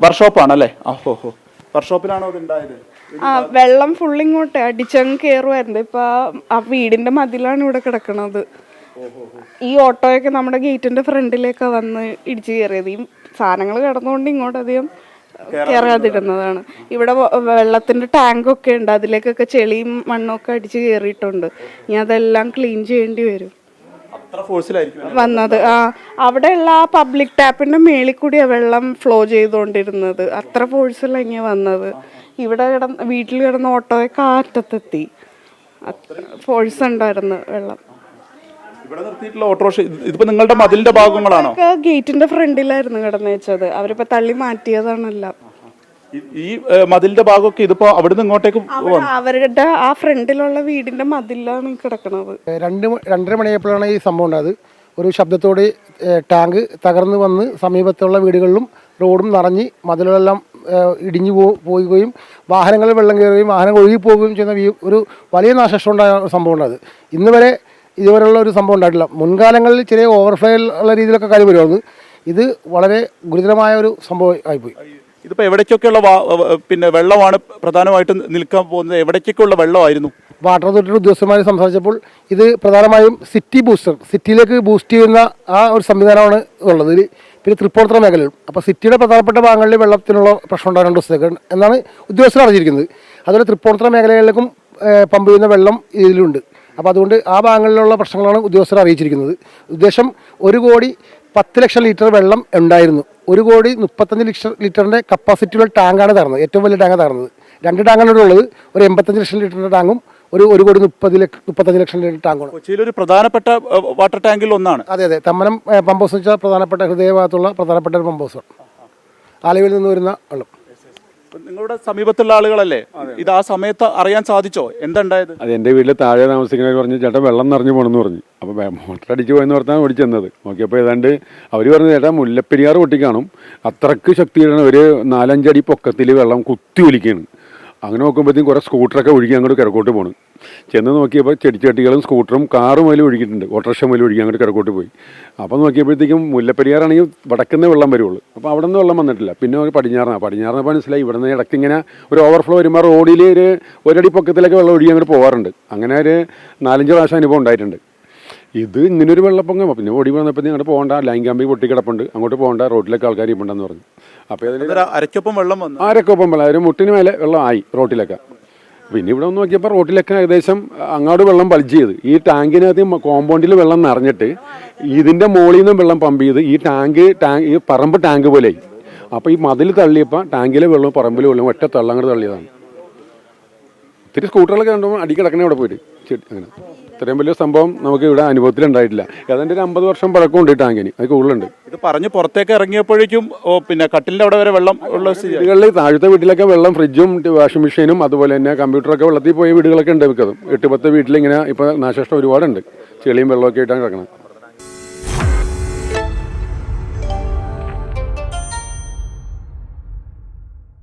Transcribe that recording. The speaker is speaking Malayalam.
വർക്ക്ഷോപ്പാണല്ലേ? ആണല്ലേ ഓഹോ ഹോ. വർക്ക്ഷോപ്പിലാണോ ഇത് ഉണ്ടായത് ആ വെള്ളം ഫുൾ ഇങ്ങോട്ട് അടിച്ചങ്ങ് കയറുമായിരുന്നു ഇപ്പൊ ആ- വീടിന്റെ മതിലാണ് ഇവിടെ കിടക്കണത്. ഈ ഓട്ടോയൊക്കെ നമ്മുടെ ഗേറ്റിന്റെ ഫ്രണ്ടിലേക്ക് വന്ന് ഇടിച്ചു കയറിയത് ഈ സാധനങ്ങൾ കിടന്നുകൊണ്ട് ഇങ്ങോട്ട് അധികം കയറാതിരുന്നതാണ് ഇവിടെ വെള്ളത്തിന്റെ ടാങ്ക് ഒക്കെ ഉണ്ട്. അതിലേക്കൊക്കെ ചെളിയും മണ്ണൊക്കെ അടിച്ച് കയറിയിട്ടുണ്ട് ഇനി അതെല്ലാം ക്ലീൻ ചെയ്യേണ്ടി വരും. വന്നത്. ആ അവിടെയുള്ള ആ പബ്ലിക് ടാപ്പിന്റെ മേളിൽ കൂടിയാ വെള്ളം ഫ്ലോ ചെയ്തുകൊണ്ടിരുന്നത്. അത്ര ഫോഴ്സില ഇങ്ങനെ വന്നത്. ഇവിടെ കിടന്ന് വീട്ടിൽ കിടന്ന ഓട്ടോയെ കാറ്റത്തെത്തി. ഫോഴ്സ് ഉണ്ടായിരുന്നു വെള്ളം. ഇവിടെ നിർത്തിയിട്ടുള്ള ഓട്ടോറിക്ഷ ഇത് ഇതിപ്പോ നിങ്ങളുടെ മതിലിന്റെ ഭാഗങ്ങളാണോ? ഗേറ്റിന്റെ ഫ്രണ്ടിലായിരുന്നു കിടന്നു വെച്ചത് അവരിപ്പോ തള്ളി മാറ്റിയതാണെല്ലാം. ഈ- മതിലിന്റെ ഭാഗമൊക്കെ ഇതിപ്പോ അവിടുന്ന് ഇങ്ങോട്ടേക്ക് അവരുടെ ആ ഫ്രണ്ടിലുള്ള വീടിന്റെ മതിലാണ് കിടക്കുന്നത് രണ്ട് രണ്ടര മണിയായപ്പോഴാണ് ഈ സംഭവം ഉണ്ടായത്. ഒരു ശബ്ദത്തോടെ ടാങ്ക് തകർന്നു വന്ന് സമീപത്തുള്ള വീടുകളിലും റോഡും നിറഞ്ഞ് മതിലുകളെല്ലാം ഇടിഞ്ഞു പോ പോവുകയും വാഹനങ്ങളിൽ വെള്ളം കയറുകയും വാഹനങ്ങൾ ഒഴുകി പോവുകയും ചെയ്യുന്ന ഒരു വലിയ നാശനഷ്ടം ഉണ്ടായ സംഭവം ഉണ്ടായത്. ഇന്ന് വരെ ഇതുവരെയുള്ള ഒരു സംഭവം ഉണ്ടായിട്ടില്ല. മുൻകാലങ്ങളിൽ ചെറിയ ഓവർഫ്ലോ ഉള്ള രീതിയിലൊക്കെ കാര്യം വരുമായിരുന്നു ഇത് വളരെ ഗുരുതരമായ ഒരു സംഭവം ആയിപ്പോയി. ഇതിപ്പോ എവിടേക്കൊക്കെയുള്ള പിന്നെ വെള്ളമാണ് പ്രധാനമായിട്ടും നിൽക്കാൻ പോകുന്നത്? എവിടേക്കൊക്കെയുള്ള വെള്ളമായിരുന്നു? വാട്ടർ അതോറിറ്റി ഉദ്യോഗസ്ഥന്മാർ സംസാരിച്ചപ്പോൾ ഇത് പ്രധാനമായും സിറ്റി ബൂസ്റ്റർ സിറ്റിയിലേക്ക് ബൂസ്റ്റ് ചെയ്യുന്ന ആ ഒരു സംവിധാനമാണ് ഉള്ളത്. പിന്നെ തൃപ്പൂണിത്തുറ മേഖലയിലും. അപ്പോൾ സിറ്റിയുടെ പ്രധാനപ്പെട്ട ഭാഗങ്ങളിൽ വെള്ളത്തിനുള്ള പ്രശ്നം ഉണ്ടാകും രണ്ട് ദിവസത്തേക്ക്. എന്നാണ് ഉദ്യോഗസ്ഥർ അറിഞ്ഞിരിക്കുന്നത്. അതുപോലെ തൃപ്പൂണിത്തുറ മേഖലകളിലേക്കും പമ്പ് ചെയ്യുന്ന വെള്ളം ഇതിലുണ്ട്. അപ്പോൾ അതുകൊണ്ട് ആ ഭാഗങ്ങളിലുള്ള പ്രശ്നങ്ങളാണ് ഉദ്യോഗസ്ഥർ അറിയിച്ചിരിക്കുന്നത്. ഉദ്ദേശം ഒരു കോടി പത്ത് ലക്ഷം ലിറ്റർ വെള്ളം ഉണ്ടായിരുന്നു. ഒരു കോടി മുപ്പത്തഞ്ച് ലക്ഷം ലിറ്ററിന്റെ കപ്പാസിറ്റിയുള്ള ടാങ്കാണ് തരുന്നത് ഏറ്റവും വലിയ ടാങ്കാണ് തരുന്നത് രണ്ട് ടാങ്കാണ് ഉള്ളത് ഒരു എൺപത്തഞ്ച് ലക്ഷം ലിറ്ററിന്റെ ടാങ്കും ഒരു ഒരു കോടി മുപ്പത് ലക്ഷം മുപ്പത്തഞ്ച് ലക്ഷം ലിറ്റർ ടാങ്കും കൊച്ചിയിൽ ഒരു പ്രധാനപ്പെട്ട വാട്ടർ ടാങ്കിൽ ഒന്നാണ്. അതെ അതെ. തമ്മനം പമ്പ് ഹൗസ് വെച്ചാൽ പ്രധാനപ്പെട്ട ഹൃദയഭാഗത്തുള്ള പ്രധാനപ്പെട്ട ഒരു പമ്പ് ഹൗസാണ്. ആലുവയിൽ നിന്ന് വരുന്ന വെള്ളം. നിങ്ങളുടെ സമീപത്തുള്ള ആളുകളല്ലേ? ഇത് ആ സമയത്ത് അറിയാൻ സാധിച്ചോ? എന്തുണ്ടായത്? അത് എന്റെ വീട്ടിൽ താഴെ താമസിക്കുന്നവർ പറഞ്ഞു ചേട്ടൻ വെള്ളം നിറഞ്ഞു പോകണമെന്ന് പറഞ്ഞു. അപ്പോൾ മോട്ടർ അടിച്ചു പോയെന്ന് പറഞ്ഞാൽ ഓടിച്ചെന്നത് നോക്കിയപ്പോൾ ഏതാണ്ട് അവർ പറഞ്ഞു ചേട്ടാ മുല്ലപ്പെരിയാർ പൊട്ടിക്കാണും. അത്രയ്ക്ക് ശക്തിയിലാണ് ഒരു നാലഞ്ചടി പൊക്കത്തിൽ വെള്ളം കുത്തി ഒലിക്കുകയാണ് അങ്ങനെ നോക്കുമ്പോഴത്തേക്കും കുറേ സ്കൂട്ടറൊക്കെ ഒഴുകി അങ്ങോട്ട് കിഴക്കോട്ട് പോണു. ചെന്ന് നോക്കിയപ്പോൾ ചെടിച്ചട്ടികളും സ്കൂട്ടറും കാറും അതിൽ ഒഴുകിയിട്ടുണ്ട്. ഓട്ടോറിക്ഷ മുതൽ ഒഴുകി അങ്ങോട്ട് കിഴക്കോട്ട് പോയി. അപ്പോൾ നോക്കിയപ്പോഴത്തേക്കും മുല്ലപ്പെരിയാറാണെങ്കിൽ വടക്കുന്ന വെള്ളം വരുള്ളൂ. അപ്പോൾ അവിടെ നിന്ന് വെള്ളം വന്നിട്ടില്ല. പിന്നെ ഒരു പടിഞ്ഞാറാണ് പടിഞ്ഞാറിനപ്പോൾ മനസ്സിലായി. ഇവിടെ നിന്ന് ഇടയ്ക്ക് ഇങ്ങനെ ഒരു ഓവർഫ്ലോ വരുമ്പോൾ റോഡിൽ ഒരു ഒരടി പൊക്കത്തിലൊക്കെ വെള്ളം ഒഴുകി അങ്ങോട്ട് പോകാറുണ്ട് അങ്ങനെ ഒരു നാലഞ്ച് പ്രാവശ്യം അനുഭവം ഉണ്ടായിട്ടുണ്ട്. ഇത് ഇങ്ങനെ ഒരു വെള്ളപ്പൊങ്ങം പിന്നെ ഓടി വന്നപ്പോൾ അങ്ങോട്ട് പോകണ്ട. ലൈൻ കമ്പി പൊട്ടി കിടപ്പുണ്ട്. അങ്ങോട്ട് പോകണ്ട. റോട്ടിലേക്ക് ആൾക്കാർ ഇപ്പുണ്ടെന്ന് പറഞ്ഞു. അപ്പോൾ അതിൽ അരക്കൊപ്പം വെള്ളം വന്നു. അരക്കൊപ്പം വെള്ളം. ഒരു മുട്ടിന് മേലെ വെള്ളം ആയി റോട്ടിലൊക്കെ. പിന്നെ ഇവിടെ ഒന്ന് നോക്കിയപ്പോൾ റോട്ടിലൊക്കെ ഏകദേശം അങ്ങോട്ട് വെള്ളം പളിച്ച് ചെയ്ത്. ഈ ടാങ്കിനകത്ത് കോമ്പൗണ്ടിൽ വെള്ളം നിറഞ്ഞിട്ട് ഇതിന്റെ മുകളിൽ നിന്നും വെള്ളം പമ്പ് ചെയ്ത് ഈ ടാങ്ക് ടാങ്ക് ഈ പറമ്പ് ടാങ്ക് പോലെയായി. അപ്പോൾ ഈ മതിൽ തള്ളിയപ്പോൾ ടാങ്കിലെ വെള്ളം പറമ്പിലെ വെള്ളവും ഒറ്റ തള്ളം അങ്ങോട്ട് തള്ളിയതാണ്. ഇത്തിരി സ്കൂട്ടറുകളൊക്കെ കണ്ടുമ്പോൾ അടി കിടക്കണേ അവിടെ പോയിട്ട്. അങ്ങനെ. ഇത്രയും വലിയ സംഭവം നമുക്ക് ഇവിടെ അനുഭവത്തിൽ ഉണ്ടായിട്ടില്ല. ഏതാണ്ട് ഒരു അമ്പത് വർഷം പഴക്കമുണ്ട് ഉണ്ട് ടാങ്കിന്. അത് കൂടുതലുണ്ട്. ഇത് പറഞ്ഞ് പുറത്തേക്ക് ഇറങ്ങിയപ്പോഴേക്കും ഓ പിന്നെ കട്ടിലിന്റെ അവിടെ വരെ വെള്ളം ഉള്ള വീടുകളിൽ താഴത്തെ വീട്ടിലൊക്കെ വെള്ളം ഫ്രിഡ്ജും വാഷിംഗ് മെഷീനും അതുപോലെ തന്നെ കമ്പ്യൂട്ടറൊക്കെ വെള്ളത്തിൽ പോയ വീടുകളൊക്കെ ഉണ്ട് മിക്കതും. എട്ട് പത്ത് വീട്ടിലിങ്ങനെ ഇപ്പോൾ നാശനഷ്ടം ഒരുപാടുണ്ട്. ചെളിയും വെള്ളമൊക്കെ ആയിട്ടാണ് കിടക്കുന്നത്